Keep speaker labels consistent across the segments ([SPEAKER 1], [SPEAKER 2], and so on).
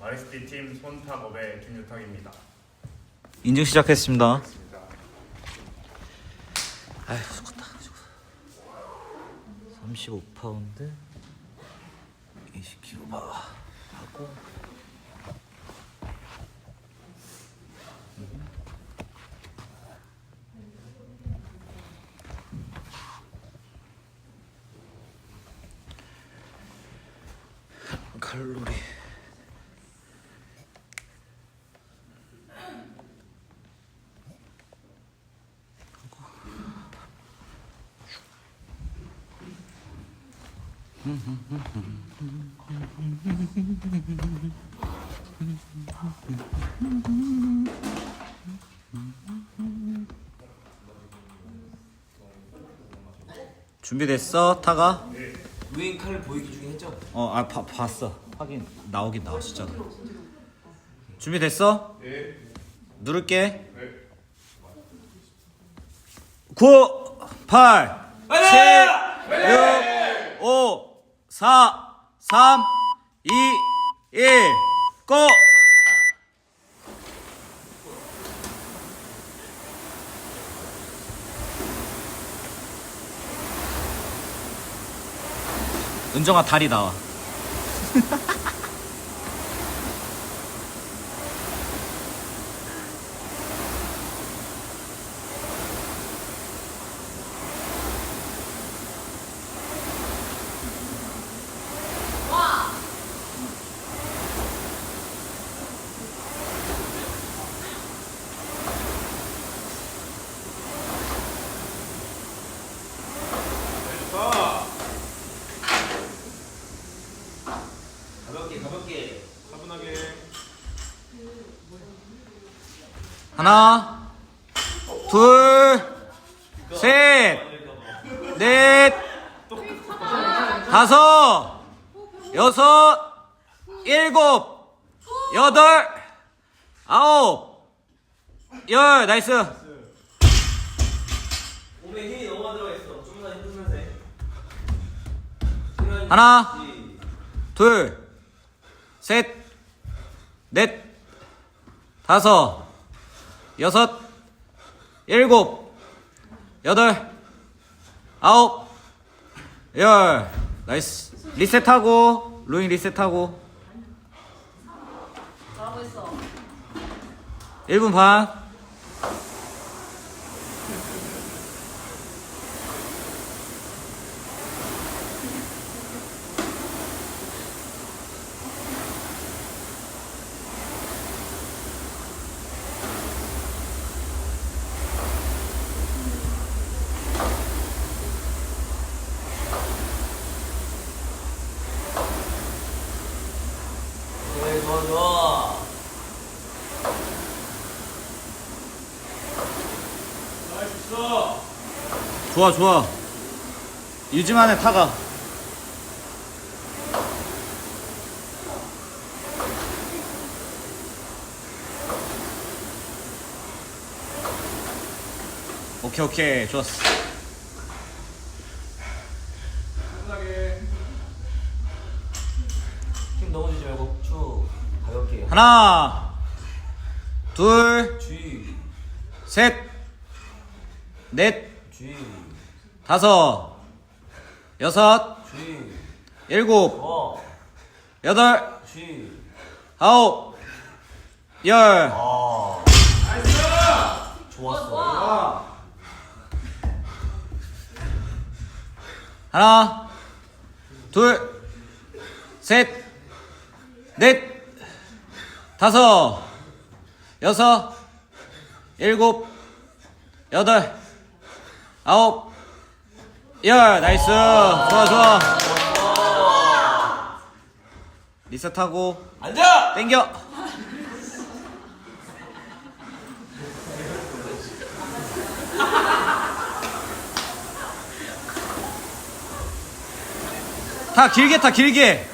[SPEAKER 1] RSD 팀 손탁업의 김유탁입니다.
[SPEAKER 2] 인증 시작했습니다. 아휴 죽었다. 35파운드 20kg 바 하고 칼로리 준비됐어 타가?
[SPEAKER 3] 루인 칼을 보이기 중에 했죠?
[SPEAKER 2] 어아 봤어 확인 나오긴 나왔었잖아 준비됐어?
[SPEAKER 1] 네.
[SPEAKER 2] 누를게
[SPEAKER 1] 네.
[SPEAKER 2] 9 8 7 6 5 4 3 2 1 고! 은정아 다리 나와 하나, 둘, 셋, 넷, 다섯, 여섯, 일곱, 여덟, 아홉, 열, 나이스.
[SPEAKER 3] 몸에 힘이 너무 많이 들어가 있어. 좀더 힘들면서 해.
[SPEAKER 2] 하나, 둘, 셋, 넷, 다섯, 여섯, 일곱, 여덟, 아홉, 열. 나이스. 리셋하고, 루인 리셋하고.
[SPEAKER 4] 잘하고 있어.
[SPEAKER 2] 1분 반.
[SPEAKER 3] 네 좋아 좋아
[SPEAKER 2] 좋아, 좋아. 유지만 해, 타가. 오케이, 오케이. 좋았어.
[SPEAKER 3] 힘 주지 말고 쭉 가볍게
[SPEAKER 2] 하나, 둘,
[SPEAKER 3] 쥐
[SPEAKER 2] 셋, 넷,
[SPEAKER 3] 쥐
[SPEAKER 2] 다섯, 여섯,
[SPEAKER 3] 쥐
[SPEAKER 2] 일곱,
[SPEAKER 3] 어
[SPEAKER 2] 여덟,
[SPEAKER 3] 쥐
[SPEAKER 2] 아홉, 열.
[SPEAKER 3] 아 좋았어
[SPEAKER 4] 와.
[SPEAKER 2] 하나, 둘, 셋, 넷, 다섯, 여섯, 일곱, 여덟, 아홉, 열. 나이스. 좋아, 좋아. 리셋하고,
[SPEAKER 3] 앉아
[SPEAKER 2] 땡겨. 타 길게 타 길게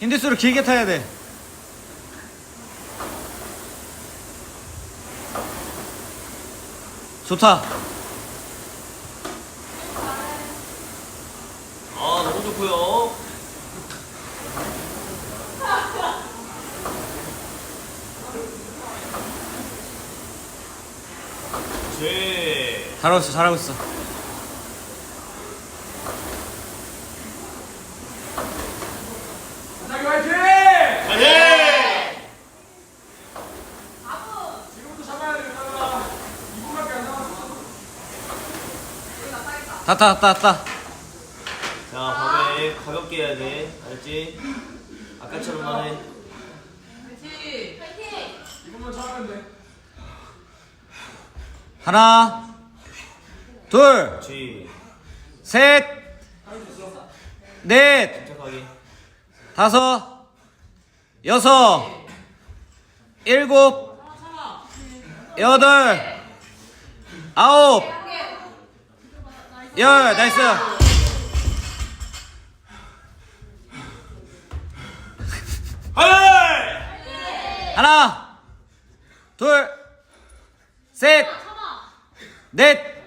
[SPEAKER 2] 힘들수록 길게 타야 돼 좋다
[SPEAKER 3] 있고요.
[SPEAKER 2] 제 잘하고 있어, 잘하고 있어.
[SPEAKER 1] 다다다
[SPEAKER 4] 네.
[SPEAKER 2] 다. 다, 다, 다.
[SPEAKER 3] 가볍게 해야 돼. 알지? 아까처럼만 해.
[SPEAKER 1] 이분만 잡으면 돼.
[SPEAKER 2] 하나 둘
[SPEAKER 3] 그렇지.
[SPEAKER 2] 셋, 넷,
[SPEAKER 3] 침착하게.
[SPEAKER 2] 다섯, 여섯, 일곱, 여덟, 아홉, 열, 나이스. 하나, 둘, 셋, 넷,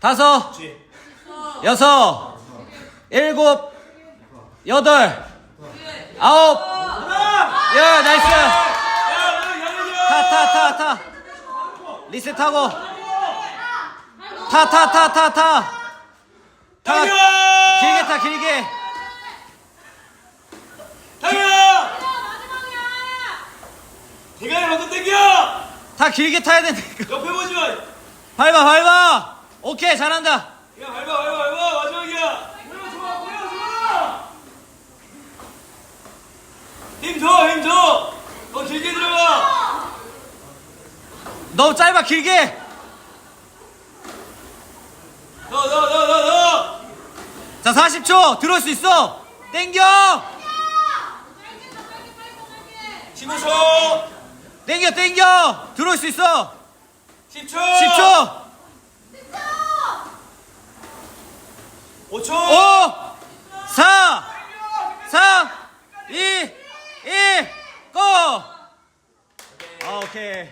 [SPEAKER 2] 다섯. 여섯, 일곱, 여덟, 아홉, 열, 나이스. 타, 타, 타, 타. 리셋하고. 타, 타, 타, 타, 타. 타. 길게 타, 길게.
[SPEAKER 3] 대가리 방금 당겨!
[SPEAKER 2] 다 길게 타야 되니까.
[SPEAKER 3] 옆에 보지 마!
[SPEAKER 2] 밟아, 밟아. 오케이, 잘한다.
[SPEAKER 3] 야, 밟아, 밟아, 밟아! 마지막이야!
[SPEAKER 1] 보여 좋아, 보여 좋아.
[SPEAKER 3] 힘 줘, 힘 줘! 더 길게 들어가!
[SPEAKER 2] 너무 짧아, 길게.
[SPEAKER 3] 더, 더, 더, 더, 더!
[SPEAKER 2] 자, 40초. 들어올 수 있어. 땡겨.
[SPEAKER 3] 15초!
[SPEAKER 2] 땡겨, 땡겨. 들어올 수 있어.
[SPEAKER 3] 10초!
[SPEAKER 2] 10초.
[SPEAKER 3] 5초!
[SPEAKER 2] 5, 4, 3, 2, 1, 고! 아, 오케이.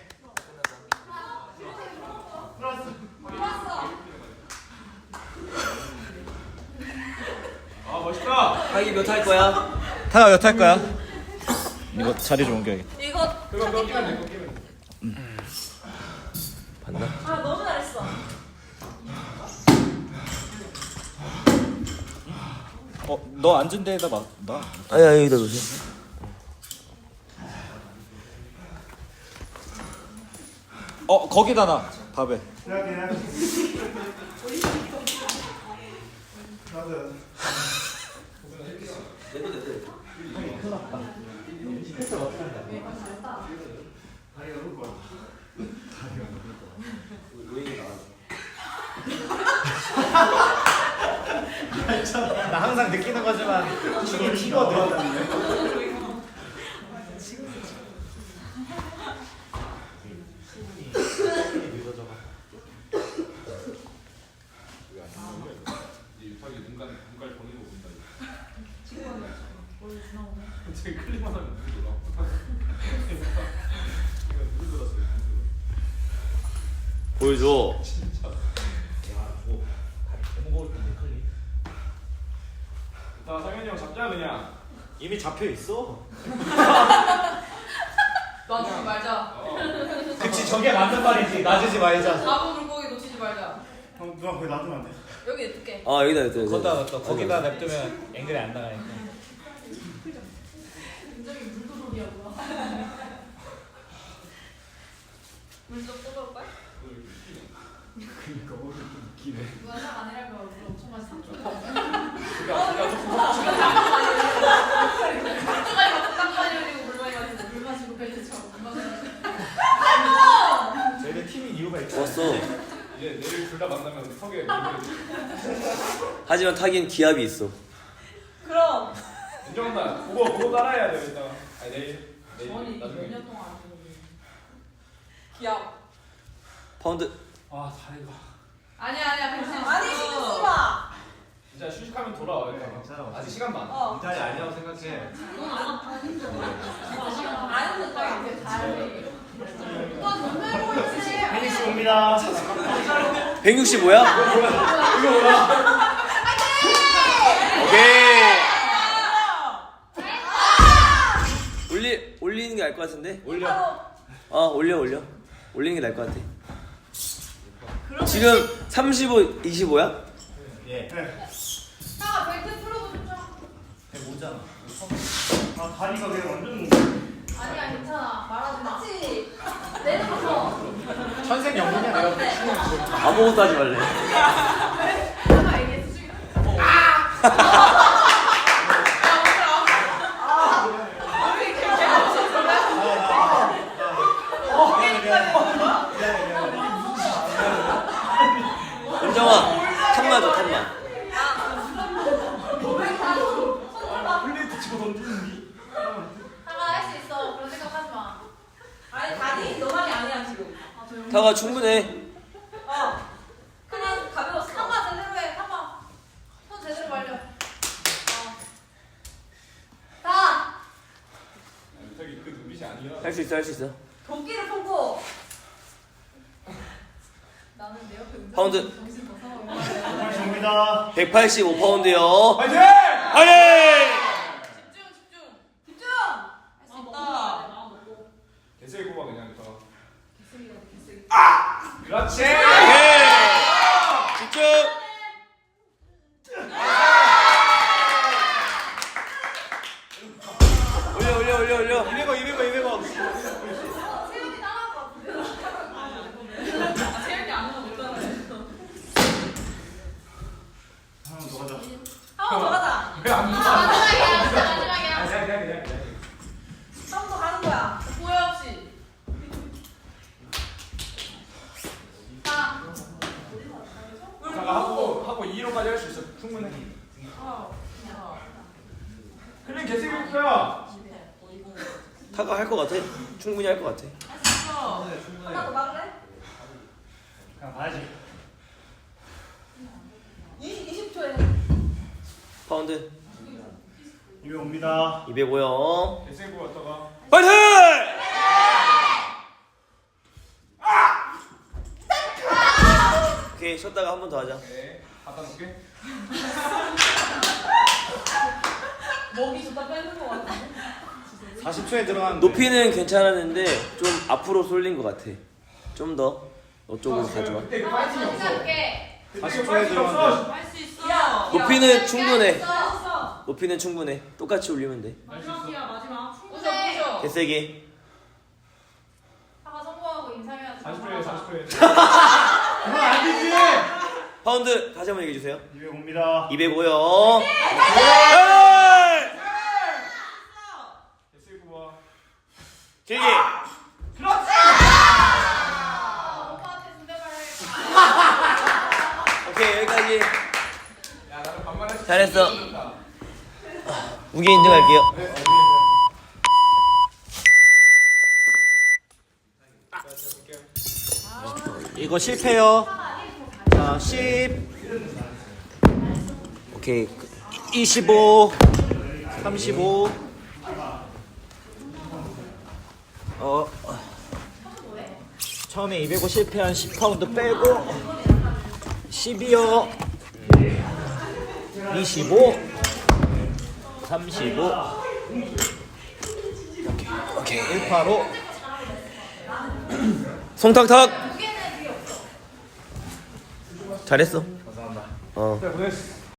[SPEAKER 1] 아 멋있다.
[SPEAKER 3] 하기 몇할 거야?
[SPEAKER 2] 타가 몇할 거야? 이거 자리 좀 옮겨야겠다.
[SPEAKER 5] 이거
[SPEAKER 1] 그거 너 끼면 돼, 그거 끼면 돼.
[SPEAKER 3] 봤나?
[SPEAKER 5] 아 너무 잘했어.
[SPEAKER 2] 어, 너 앉은 데에다 막, 나.
[SPEAKER 3] 아야, 여기다 놓으세요.
[SPEAKER 2] 어, 거기다 놔. 밥에. 나 항상 느끼는 거지만 춤이 튀거든.
[SPEAKER 1] 유탁이 눈깔 눈깔 보내고 본다. 되게 클릭만 하면 눈이 돌아. 눈이 돌았어요.
[SPEAKER 3] 보여줘.
[SPEAKER 1] 자 상현이 형 잡자 그냥.
[SPEAKER 2] 이미 잡혀 있어.
[SPEAKER 5] 놔주지 말자.
[SPEAKER 2] 그치, 저게 맞는 말이지. 놔주지 말자.
[SPEAKER 5] 나무 물고기 놓치지 말자.
[SPEAKER 4] 형 누가 거기 놔두면 안 돼?
[SPEAKER 5] 여기 냅둘게.
[SPEAKER 3] 아, 여기다, 여기다. 여기다.
[SPEAKER 2] 거기다 놔둬. 거기다 냅두면 앵글이 안 나가니까.
[SPEAKER 5] 굉장히 물도둑이었구나. 물좀 뜯어올 거 오늘 좀 웃기네. 무한상 아니라면 물 엄청 많이 마시고 벨트 차고 물 마시고.
[SPEAKER 2] 저희들 팀인 이유가 있죠.
[SPEAKER 3] 좋았어.
[SPEAKER 1] 이제 내일 둘 다 만나면 턱에 물을
[SPEAKER 3] 하지만 타기엔 기압이 있어.
[SPEAKER 5] 그럼
[SPEAKER 1] 인정한다. 그거 그거 따라해야 돼 이따가. 아니 내일 내일 나중에.
[SPEAKER 5] 몇년 동안 안 했는데. 기억.
[SPEAKER 3] 파운드.
[SPEAKER 1] 아 다리가.
[SPEAKER 5] 아니야 아니야 괜찮아.
[SPEAKER 6] 아니 신경 쓰지 마.
[SPEAKER 1] 진짜 휴식하면 돌아와 이따가.
[SPEAKER 2] 괜찮아.
[SPEAKER 1] 아직 시간 많아.
[SPEAKER 6] 어.
[SPEAKER 2] 이탈이 아니라고 생각해.
[SPEAKER 5] 안 했는데 이제 잘. 또 정말 보고 있지.
[SPEAKER 4] 혜니 씨 옵니다.
[SPEAKER 3] 165야? 오케이. 올리 올리는 게 나을 것 같은데?
[SPEAKER 2] 올려.
[SPEAKER 3] 어 올려 올려. 올리는 게 나을 것 같아. 지금 35, 25야?
[SPEAKER 4] 예.
[SPEAKER 5] 아 벨트 풀어도 좀.
[SPEAKER 4] 아 다리가 왜 완전
[SPEAKER 5] 아니야 괜찮아 말하지 마. 그렇지. 내려가서.
[SPEAKER 1] 천생 연분이야 내가
[SPEAKER 3] 아무것도 하지 말래.
[SPEAKER 5] 내가 얘기했어 지금.
[SPEAKER 3] 은정아, 탐마줘, 탐마.
[SPEAKER 4] 플레이트 집어 던지는니?
[SPEAKER 5] 하나 할 수 있어. 그런 생각하지 마.
[SPEAKER 6] 아니 다리 너만이 아니야 지금.
[SPEAKER 5] 아 조용.
[SPEAKER 3] 타가 충분해.
[SPEAKER 6] 어. 그냥 가벼웠어.
[SPEAKER 5] 한번 제대로 해. 한번. 손 제대로 말려. 어. 다.
[SPEAKER 1] 저기 그 눈빛이 아니야
[SPEAKER 3] 할 수 있어, 할 수 있어.
[SPEAKER 6] 도끼를 품고.
[SPEAKER 5] 나는 내 옆에 운전.
[SPEAKER 3] 파운드.
[SPEAKER 5] 정신 더 사고.
[SPEAKER 4] 정말 좋습니다.
[SPEAKER 3] 185파운드요.
[SPEAKER 1] 화이팅!
[SPEAKER 3] 화이팅!
[SPEAKER 5] 집중 집중.
[SPEAKER 6] 집중.
[SPEAKER 5] 할수
[SPEAKER 6] 아,
[SPEAKER 5] 있다.
[SPEAKER 6] 먹다.
[SPEAKER 5] 마음 먹고.
[SPEAKER 1] 개세기 뽑아 그냥 이따가
[SPEAKER 5] 개쓰기라도 개쓰기.
[SPEAKER 1] 그렇지
[SPEAKER 3] 오케이. 집중. 올려, 올려, 올려, 올려.
[SPEAKER 2] 200원 200원 200원
[SPEAKER 5] 세연이 따라할 것 같은데.
[SPEAKER 6] 아, 세연이 아무나 못잖아.
[SPEAKER 4] 하나 더 가자.
[SPEAKER 6] 한번 더 가자.
[SPEAKER 1] 왜안
[SPEAKER 5] 아,
[SPEAKER 1] 누나
[SPEAKER 5] 마지막이야. 진짜 마지막이야.
[SPEAKER 1] 그냥 그냥 그냥 그냥
[SPEAKER 6] 한 번 더 가는 거야.
[SPEAKER 5] 후회 없이. 다.
[SPEAKER 1] 잠깐 하고 하고 2로까지 할 수 있어 충분해 그냥 개세기 뽑아야
[SPEAKER 3] 타가 할 것 같아. 충분히 할 것 같아.
[SPEAKER 6] 하나 더 가볼래?
[SPEAKER 4] 그냥 봐야지.
[SPEAKER 6] 20, 20초에.
[SPEAKER 3] 파운드.
[SPEAKER 4] 이거 옵니다.
[SPEAKER 3] 205요.
[SPEAKER 1] 개세기 뽑았다가
[SPEAKER 3] 파이팅! 오케이, 쉬었다가 한 번 더 하자.
[SPEAKER 1] 네 갖다 놓을게
[SPEAKER 6] 목이 좋다 빼는 거 같아.
[SPEAKER 2] 40초에 들어갔는데
[SPEAKER 3] 높이는 괜찮았는데 좀 앞으로 쏠린 것 같아. 좀 더 이쪽으로 가져와.
[SPEAKER 1] 그때 그
[SPEAKER 5] 아,
[SPEAKER 1] 파이팅이 없어
[SPEAKER 5] 생각해.
[SPEAKER 1] 그때
[SPEAKER 2] 다시
[SPEAKER 1] 그 파이팅이
[SPEAKER 2] 초에
[SPEAKER 1] 없어
[SPEAKER 6] 할수 있어. 야.
[SPEAKER 3] 높이는 충분해. 높이는 충분해. 똑같이 올리면 돼.
[SPEAKER 6] 마지막이야 마지막. 부셔 부셔.
[SPEAKER 3] 개세기.
[SPEAKER 5] 하가 성공하고 인상해야지.
[SPEAKER 1] 40초에 40초에
[SPEAKER 2] 그건 아니지
[SPEAKER 3] 파운드 다시 한번 얘기해 주세요.
[SPEAKER 4] 이거 옵니다.
[SPEAKER 3] 205요.
[SPEAKER 1] 개세기 뽑아
[SPEAKER 3] 길게.
[SPEAKER 5] 아, 오빠한테 존댓말 해.
[SPEAKER 3] 오케이 여기까지.
[SPEAKER 1] 야 나는 반말할 수
[SPEAKER 3] 잘했어. 우기 인정할게요.
[SPEAKER 2] 이거 실패요 자 10
[SPEAKER 3] 오케이.
[SPEAKER 2] 25 35 어 처음에 205 실패한 10파운드 빼고 12요 25 35
[SPEAKER 3] 오케이.
[SPEAKER 2] 1파로
[SPEAKER 3] 송탁탁. 잘했어.
[SPEAKER 2] 감사합니다
[SPEAKER 3] 어.
[SPEAKER 1] 자 보냈어